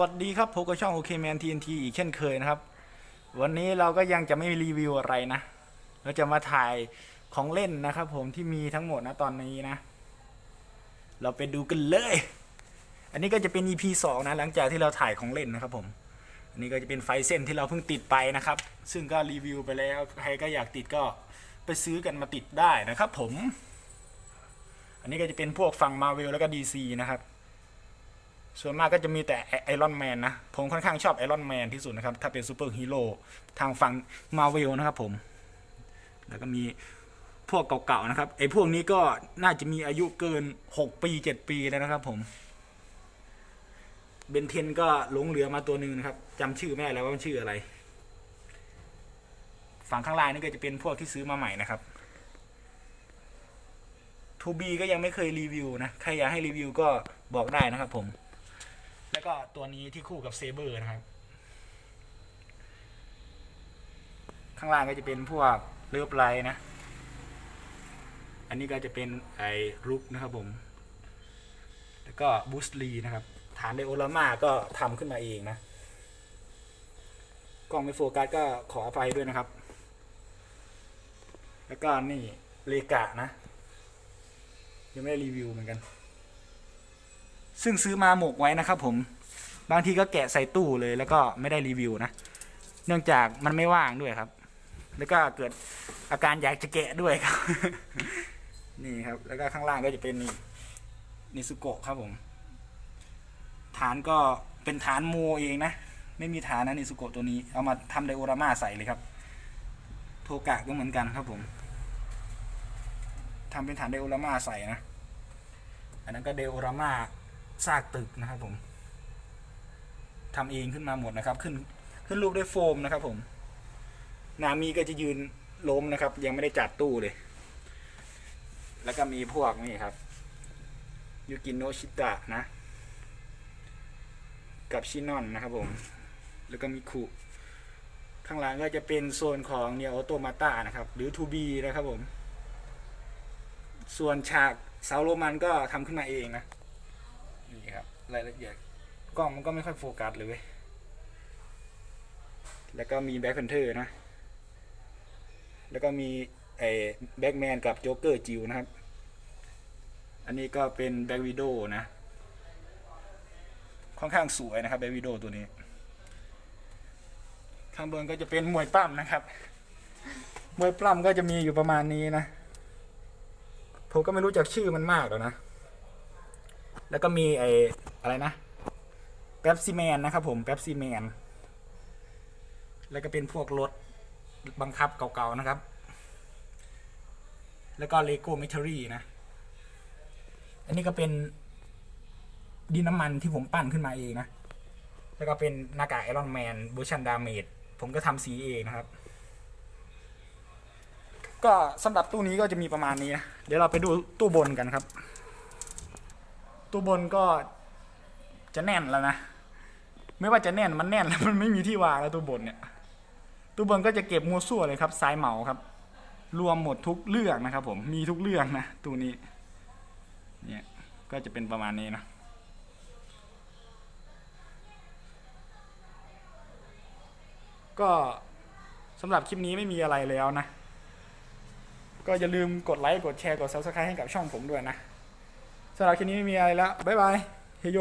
วัสดีครับพบกับช่องโอเคแมนทีนทีอีกเช่นเคยนะครับ วันนี้เราก็ยังจะไม่รีวิวอะไรนะ เราจะมาถ่ายของเล่นนะครับ ผมที่มีทั้งหมดนะตอนนี้นะ เราไปดูกันเลย อันนี้ก็จะเป็น EP 2นะ หลังจากที่เราถ่ายของเล่นนะครับ ผม อันนี้ก็จะเป็นไฟเส้นที่เราเพิ่งติดไปนะครับ ซึ่งก็รีวิวไปแล้วใครก็อยากติดก็ไปซื้อกันมาติดได้นะครับ ผม อันนี้ก็จะเป็นพวกฝั่งมาเวลแล้วก็ DC นะครับ ส่วนมากก็จะมีแต่ไอรอนแมนนะ ผมค่อนข้างชอบไอรอนแมนที่สุดนะครับ ถ้าเป็นซูเปอร์ฮีโร่ทางฝั่งมาเวลนะครับผม แล้วก็มีพวกเก่าๆนะครับ ไอพวกนี้ก็น่าจะมีอายุเกิน 6 ปี 7 ปีแล้วนะครับผมเบนเทนก็หลงเหลือมาตัวหนึ่งนะครับจำชื่อไม่ได้แล้วว่ามันชื่ออะไร ฝั่งข้างล่างนี่ก็จะเป็นพวกที่ซื้อมาใหม่นะครับทูบีก็ยังไม่เคยรีวิวนะ ใครอยากให้รีวิวก็บอกได้นะครับผม แล้วก็ตัวนี้ที่คู่กับเซเบอร์นะครับ ข้างล่างก็จะเป็นพวกเลือบไลท์นะ อันนี้ก็จะเป็นไอ้รุกนะครับผม แล้วก็บูสลีนะครับ ฐานไดโอลาม่าก็ทำขึ้นมาเองนะ กล้องไม่โฟกัสก็ขออภัยด้วยนะครับ แล้วก็นี่เลกะนะ ยังไม่ได้รีวิวเหมือนกัน ซึ่งซื้อมาหมกไว้นะครับผมบางทีก็แกะใส่ตู้เลยแล้วก็ไม่ได้รีวิวนะ เนื่องจากมันไม่ว่างด้วยครับ แล้วก็เกิดอาการอยากจะแกะด้วยครับ นี่ครับ แล้วก็ข้างล่างก็จะเป็นนี่นิสุโกะครับผม ฐานก็เป็นฐานโมเองนะ ไม่มีฐานนะนิสุโกะตัวนี้ เอามาทำไดโอรามาใส่เลยครับ โทกะก็เหมือนกันครับผมทำเป็นฐานไดโอรามาใส่นะ อันนั้นก็ไดโอรามา ซากตึกนะครับผมทำเองขึ้นมาหมดนะครับ ขึ้นขึ้นรูปด้วยโฟมนะครับ ผม นามีก็จะยืนล้มนะครับ ยังไม่ได้จัดตู้เลย แล้วก็มีพวกนี่ครับยูกินโนชิตะนะ กับชินอนนะครับผม แล้วก็มีคุข้างหลังก็จะเป็นโซนของเนียออโตมาตานะครับ หรือ 2B นะครับผม ส่วนฉากเสาโรมันก็ทำขึ้นมาเองนะ นี่ครับรายละเอียดกล้องมันก็ไม่ค่อยโฟกัสเลย แล้วก็มีแบ็คแพนเทอร์นะ แล้วก็มีไอ้แบ็กแมนกับโจ๊กเกอร์จิวนะครับ อันนี้ก็เป็นแบ็กวิดโอนะ ค่อนข้างสวยนะครับแบ็กวิดโอตัวนี้ ข้างบนก็จะเป็นมวยปล้ำนะครับ มวยปล้ำก็จะมีอยู่ประมาณนี้นะ ผมก็ไม่รู้จักชื่อมันมากหรอกนะ แล้วก็มีไอ้อะไรนะแป๊บซีแมนนะครับผมแป๊บซีแมนแล้วก็เป็นพวกรถบังคับเก่าๆนะครับ แล้วก็เลโก้มิทรีนะ อันนี้ก็เป็นดินน้ำมันที่ผมปั้นขึ้นมาเองนะ แล้วก็เป็นหน้ากากไอรอนแมนบูชันดาเมจผมก็ทำสีเองนะครับ ก็สำหรับตู้นี้ก็จะมีประมาณนี้นะ เดี๋ยวเราไปดูตู้บนกันครับ ตู้บนก็จะแน่นแล้วนะ ไม่ว่าจะแน่นมันแน่นแล้วมันไม่มีที่วางแล้วตู้บนเนี่ยตู้บนก็จะเก็บมัวซั่วเลยครับสายเหมาครับ รวมหมดทุกเรื่องนะครับ ผมมีทุกเรื่องนะตู้นี้ เนี่ยก็จะเป็นประมาณนี้นะก็สำหรับคลิปนี้ไม่มีอะไรแล้วนะ ก็อย่าลืมกดไลค์ กดแชร์ กด subscribe ให้กับช่องผมด้วยนะ สำหรับคลิปนี้ไม่มีอะไรแล้วบ๊ายบายเฮโย